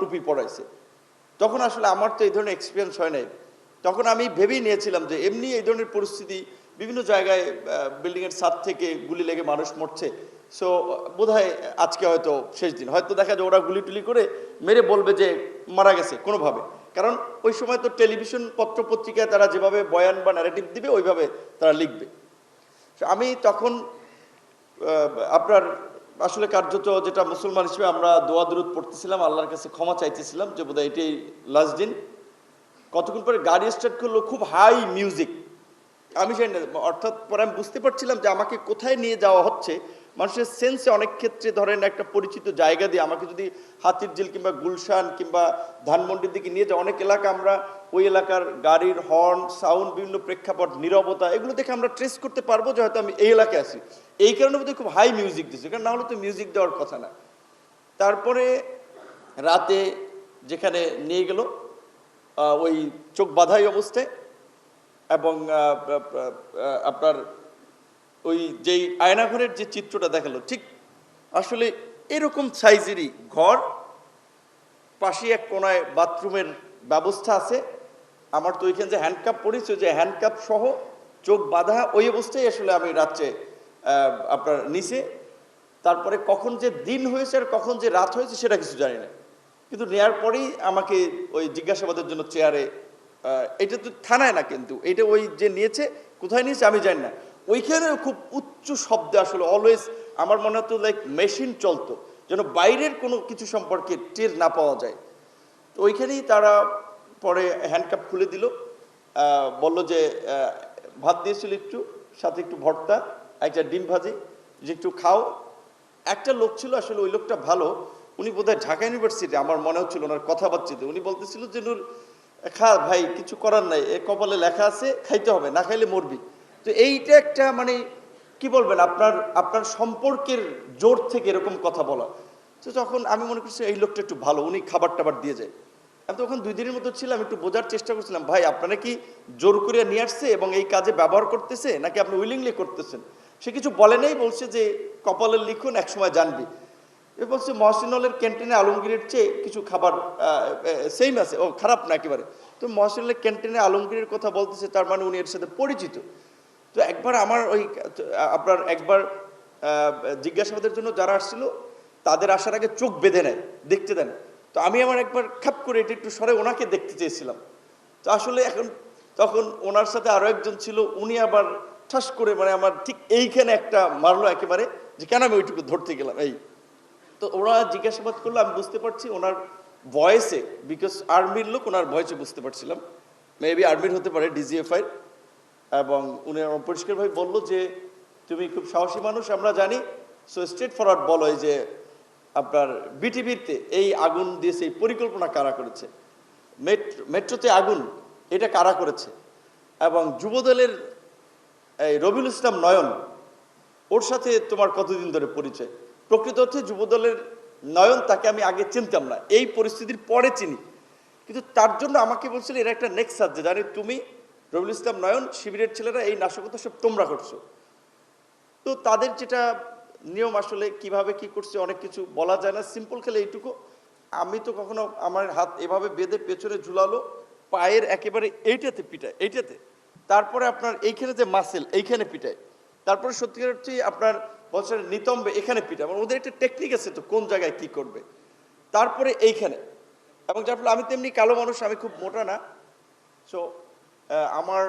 টুপি পড়াইছে। তখন আসলে আমার তো এই ধরনের এক্সপিরিয়েন্স হয় নাই। তখন আমি ভেবেই নিয়েছিলাম যে এমনি এই ধরনের পরিস্থিতি বিভিন্ন জায়গায় বিল্ডিংয়ের ছাদ থেকে গুলি লেগে মানুষ মরছে। সো বোধহয় আজকে হয়তো শেষ দিন। হয়তো দেখা যায় ওরা গুলি টুলি করে মেরে বলবে যে মারা গেছে কোনোভাবে। কারণ ওই সময় তো টেলিভিশন পত্র পত্রিকায় তারা যেভাবে বয়ান বা ন্যারেটিভ দিবে, ওইভাবে তারা লিখবে। আমি তখন আপনার আসলে কার্যত যেটা মুসলমান হিসেবে আমরা দোয়া দূরত পড়তেছিলাম, আল্লাহর কাছে ক্ষমা চাইতেছিলাম যে বোধহয় এটাই লাস্ট দিন। কতক্ষণ পরে গাড়ি স্টার্ট করল, খুব হাই মিউজিক আমি জানি না অর্থাৎ পরে আমি বুঝতে পারছিলাম যে আমাকে কোথায় নিয়ে যাওয়া হচ্ছে। মানুষের সেন্সে অনেক ক্ষেত্রে ধরেন একটা পরিচিত জায়গা দিয়ে আমাকে যদি হাতির ঝিল কিংবা গুলশান কিংবা ধানমন্ডির দিকে নিয়ে যায় অনেক এলাকা আমরা ওই এলাকার গাড়ির হর্ন সাউন্ড বিভিন্ন প্রেক্ষাপট, নীরবতা এগুলো দেখে আমরা ট্রেস করতে পারব যে হয়তো আমি এই এলাকায় আছি। এই কারণে বোধহয় খুব হাই মিউজিক দিচ্ছে, কারণ না হলে তো মিউজিক দেওয়ার কথা না। তারপরে রাতে যেখানে নিয়ে গেল ওই চোখ বাঁধাই অবস্থায় এবং আপনার ওই যেই আয়নাঘরের যে চিত্রটা দেখাল, ঠিক আসলে এরকম সাইজেরই ঘর পাশে এক কোনায় বাথরুমের ব্যবস্থা আছে। আমার তো ওইখানে যে হ্যান্ডকাপ পড়েছে যে হ্যান্ডকাপ সহ চোখ বাঁধা, ওই অবস্থায় আসলে আমি রাত্রে আপনার নিচে, তারপরে কখন যে দিন হয়েছে আর কখন যে রাত হয়েছে সেটা কিছু জানি না। কিন্তু নেয়ার পরেই আমাকে ওই জিজ্ঞাসাবাদের জন্য চেয়ারে এটা তো থানায় না কিন্তু। এটা ওই যে নিয়েছে, কোথায় নিয়েছে আমি জানি না। ওইখানে খুব উচ্চ শব্দে আসলে অলওয়েজ আমার মনে হতো লাইক মেশিন চলতো, যেন বাইরের কোনো কিছু সম্পর্কে টের না পাওয়া যায়। তো ওইখানেই তারা পরে হ্যান্ডকাপ খুলে দিল বলল যে ভাত দিয়েছিল একটু, সাথে একটু ভর্তা, একটা ডিম ভাজি, যে একটু খাও। একটা লোক ছিল আসলে ওই লোকটা ভালো, উনি বোধহয় ঢাকা ইউনিভার্সিটি আমার মনে হচ্ছিল ওনার কথাবার্তিতে, উনি বলতেছিল যে, নূর খা, ভাই, কিছু করার নাই। এ কপালে লেখা আছে, খাইতে হবে, না খাইলে মরবি। তো এইটা একটা মানে কি বলবেন, আপনার আপনার সম্পর্কের জোর থেকে এরকম কথা বলা। তো তখন আমি মনে করছি, এই লোকটা একটু ভালো, উনি খাবার টাবার দিয়ে যায়। আমি তখন দুই দিনের মতো ছিলাম, একটু বোঝার চেষ্টা করছিলাম, ভাই, আপনারা কি জোর করে নিয়ে আসছে এবং এই কাজে ব্যবহার করতেছে, নাকি আপনি উইলিংলি করতেছেন? সে কিছু বলে নাই, বলছে যে কপালের লিখুন এক সময় জানবি। এ বলছে মহসিনলের ক্যান্টিনে আলমগীরের চেয়ে কিছু খাবার সেম আছে। ও, খারাপ না একেবারে। তো মহসিনলের ক্যান্টিনে আলমগীরের কথা বলতেছে, তার মানে উনি এর সাথে পরিচিত। তো একবার আমার ওই, আপনার একবার জিজ্ঞাসাবাদের জন্য যারা আসছিল, তাদের আসার আগে চোখ বেঁধে নেয়, দেখতে দেন। তো আমি আমার একবার খাপ করে এটা একটু সরে ওনাকে দেখতে চেয়েছিলাম। তো আসলে এখন, তখন ওনার সাথে আরও একজন ছিল, উনি আবার ঠাস করে মানে আমার ঠিক এইখানে একটা মারলো একেবারে, যে কেন আমি ওইটুকু ধরতে গেলাম, এই তো ওরা জিজ্ঞাসাবাদ করল, আমি বুঝতে পারছি ওনার ভয়েসে বিকজ আর্মির লোক, ওনার ভয়েসে বুঝতে পারছিলাম। মেবি আর্মির হতে পারে ডিজিএফআই এবং উনি পরিষ্কারভাবে বলল যে, তুমি খুব সাহসী মানুষ, আমরা জানি। সো স্ট্রেট ফরওয়ার্ড বলো যে, আপনার বিটিভিতে এই আগুন দিয়ে সেই পরিকল্পনা কারা করেছে? মেট্রো মেট্রোতে আগুন, এটা কারা করেছে? এবং যুবদলের এই রবিউল ইসলাম নয়ন, ওর সাথে তোমার কতদিন ধরে পরিচয়? প্রকৃত অর্থে যুবদলের নয়ন তাকে আমি আগে চিনতাম না। এই পরিস্থিতির পরে চিনি। কিন্তু তার জন্য আমাকে বলছিল, এরা একটা নেক্সট যে জানি তুমি রবিউল ইসলাম নয়ন শিবিরের ছেলেরা, এই নাশকতা সব তোমরা করছ। তো তাদের যেটা নিয়ম আসলে, কীভাবে কি করছে, অনেক কিছু বলা যায় না। সিম্পল খেলে এইটুকু। আমি তো কখনো আমার হাত এভাবে বেঁধে পেছনে ঝুলালো, পায়ের একেবারে এইটাতে পিটায়, এইটাতে। তারপরে আপনার এইখানে যে মাসেল এইখানে পিটায়। তারপরে সত্যিকার হচ্ছে আপনার বছরের নিতম্বে এখানে পিটায় মানে ওদের একটা টেকনিক আছে তো, কোন জায়গায় কি করবে। তারপরে এইখানে। এবং যার ফলে আমি তেমনি কালো মানুষ, আমি খুব মোটা না। সো আমার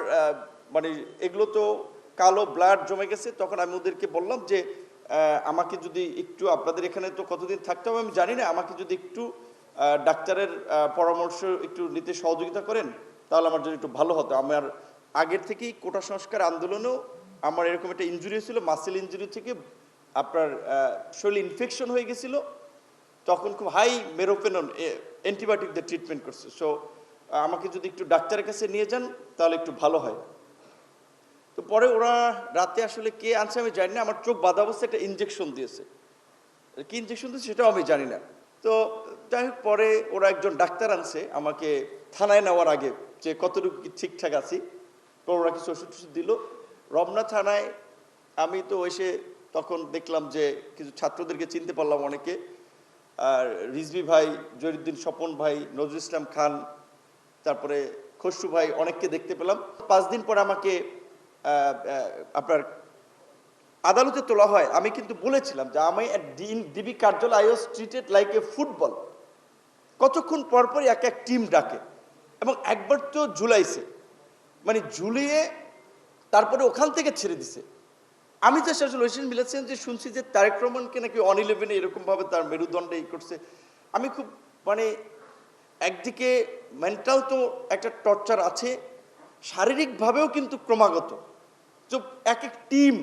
মানে এগুলো তো কালো ব্লাড জমে গেছে। তখন আমি ওদেরকে বললাম যে আমাকে যদি একটু, আপনাদের এখানে তো কতদিন থাকতে হবে আমি জানি না। আমাকে যদি একটু ডাক্তারের পরামর্শ একটু নিতে সহযোগিতা করেন, তাহলে আমার জন্য একটু ভালো হতো। আমার আগের থেকেই কোটা সংস্কার আন্দোলনেও আমার এরকম একটা ইঞ্জুরি হয়েছিল মাসেল ইঞ্জুরি থেকে আপনার শরীরে ইনফেকশন হয়ে গেছিল, তখন খুব হাই মেরোপেনন অ্যান্টিবায়োটিক দিয়ে ট্রিটমেন্ট করছে। সো আমাকে যদি একটু ডাক্তারের কাছে নিয়ে যান, তাহলে একটু ভালো হয়। তো পরে ওরা রাতে আসলে কে আনছে আমি জানি না, আমার চোখ বাঁধা অবস্থায় একটা ইঞ্জেকশন দিয়েছে। কি ইঞ্জেকশন দিয়েছে সেটাও আমি জানি না। তো যাই হোক, পরে ওরা একজন ডাক্তার আনছে, আমাকে থানায় নেওয়ার আগে যে কতটুকু ঠিকঠাক আছি। ওরা কিছু ওষুধ টষুধ দিল। রমনা থানায় আমি তো এসে তখন দেখলাম যে কিছু ছাত্রদেরকে চিনতে পারলাম অনেকে। আর রিজভি ভাই জহিরুদ্দিন স্বপন ভাই, নজরুল ইসলাম খান, তারপরে খসরু ভাই অনেককে দেখতে পেলাম। পাঁচ দিন পর আমাকে আপনার আদালতে তোলা হয়। আমি কিন্তু বলেছিলাম যে আমি ডিবি কার্যালয় I was treated like a football. কতক্ষণ পর পর এক এক টিম ডাকে। এবং একবার তো ঝুলাইছে। মানে ঝুলিয়ে তারপরে ওখান থেকে ছেড়ে দিছে। আমি তো আসলে ঐশন মিলেছেন যে শুনছি যে তারেক রহমানকে নাকি অন ইলেভেনে এরকমভাবে তার মেরুদণ্ডে ই করছে, আমি খুব মানে একদিকে মেন্টাল তো একটা টর্চার আছে, শারীরিকভাবেও কিন্তু ক্রমাগত। তো এক এক টিম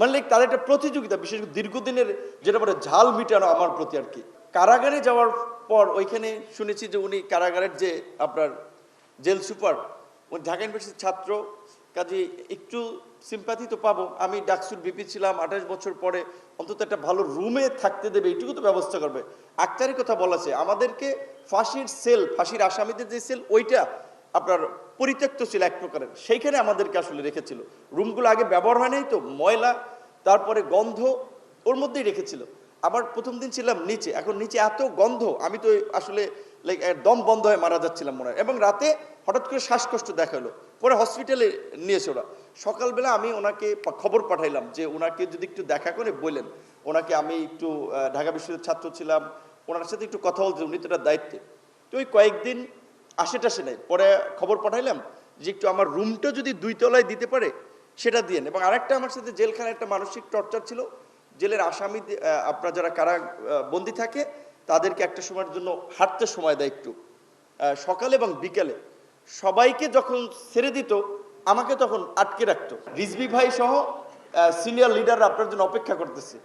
মানে তাদের একটা প্রতিযোগিতা, বিশেষ করে দীর্ঘদিনের যেটা বলে ঝাল মিটানো আমার প্রতি আর কি। কারাগারে যাওয়ার পর ওইখানে শুনেছি যে উনি কারাগারের যে আপনার জেল সুপার ঢাকা ইউনিভার্সিটির ছাত্র কাজে একটু সিম্পাথি তো পাবো। আমি ডাকসুর বিপি ছিলাম, আঠাশ বছর পরে অন্তত একটা ভালো রুমে থাকতে দেবে, এইটুকু তো ব্যবস্থা করবে। আক্তারের কথা বলা আছে, আমাদেরকে ফাঁসির সেল ফাঁসির আসামিদের যে সেল ওইটা আপনার পরিত্যক্ত ছিল এক প্রকারের। সেইখানে আমাদেরকে আসলে রেখেছিল। রুমগুলো আগে ব্যবহার হয় নাই তো, ময়লা, তারপরে গন্ধ, ওর মধ্যেই রেখেছিল। আবার প্রথম দিন ছিলাম নিচে, এখন নিচে এত গন্ধ, আমি তো আসলে লাইক দম বন্ধ হয়ে মারা যাচ্ছিলাম মনে হয়। এবং রাতে হঠাৎ করে শ্বাসকষ্ট দেখা হলো, পরে হসপিটালে নিয়েছে ওরা। সকালবেলা আমি ওনাকে খবর পাঠাইলাম যে ওনাকে যদি একটু দেখা করে বললেন ওনাকে আমি একটু ঢাকা বিশ্ববিদ্যালয়ের ছাত্র ছিলাম, ওনার সাথে একটু কথা বলতে, উনি তো দায়িত্বে। তো ওই কয়েকদিন আসে টাসে নেই, পরে খবর পাঠাইলাম যে একটু আমার রুমটা যদি দুই তলায় দিতে পারে, সেটা দিয়েন এবং আরেকটা আমার সাথে জেলখানায় একটা মানসিক টর্চার ছিল জেলের আসামি আপনার যারা কারা বন্দি থাকে, তাদেরকে একটা সময়ের জন্য হাঁটতে সময় দেয় একটু। সকালে এবং বিকেলে। সবাইকে যখন ছেড়ে দিত, আমাকে তখন আটকে রাখতো। রিজবি ভাই সহ সিনিয়র লিডাররা আপনার জন্য অপেক্ষা করতেছে।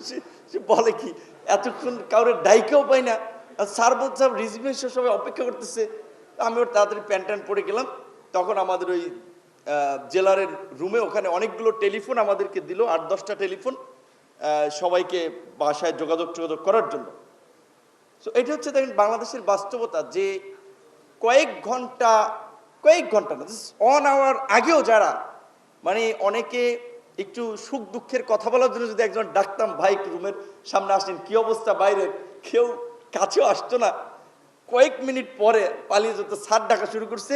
সে- বলে কি, এতক্ষণ কাউরে ডাইকেও পাই না। স্যার স্যার রিজবি ভাই সবাই অপেক্ষা করতেছে। আমি ওর তাড়াতাড়ি প্যান্ট ট্যান্ট পরে গেলাম। তখন আমাদের ওই জেলারের রুমে ওখানে অনেকগুলো টেলিফোন আমাদেরকে দিল, আট, দশটা টেলিফোন। সবাইকে বাসায় যোগাযোগ যোগাযোগ করার জন্য। সো এটা হচ্ছে দেখেন বাংলাদেশের বাস্তবতা যে কয়েক ঘণ্টা কয়েক ঘণ্টা না অন আওয়ার আগেও যারা মানে অনেকে একটু সুখ দুঃখের কথা বলার জন্য যদি একজন ডাকতাম, ভাই রুমের সামনে আসেন, কি অবস্থা বাইরে? কেউ কাছেও আসতো না। কয়েক মিনিট পরে পালিয়ে যেতে সার ডাকা শুরু করছে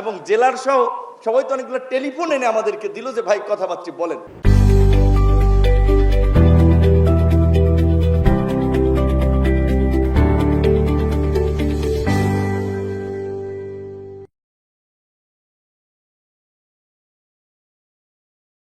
এবং জেলার সহ সবাই তো অনেকগুলো টেলিফোন এনে আমাদেরকে দিল যে, ভাই, কথাবার্তা বলেন।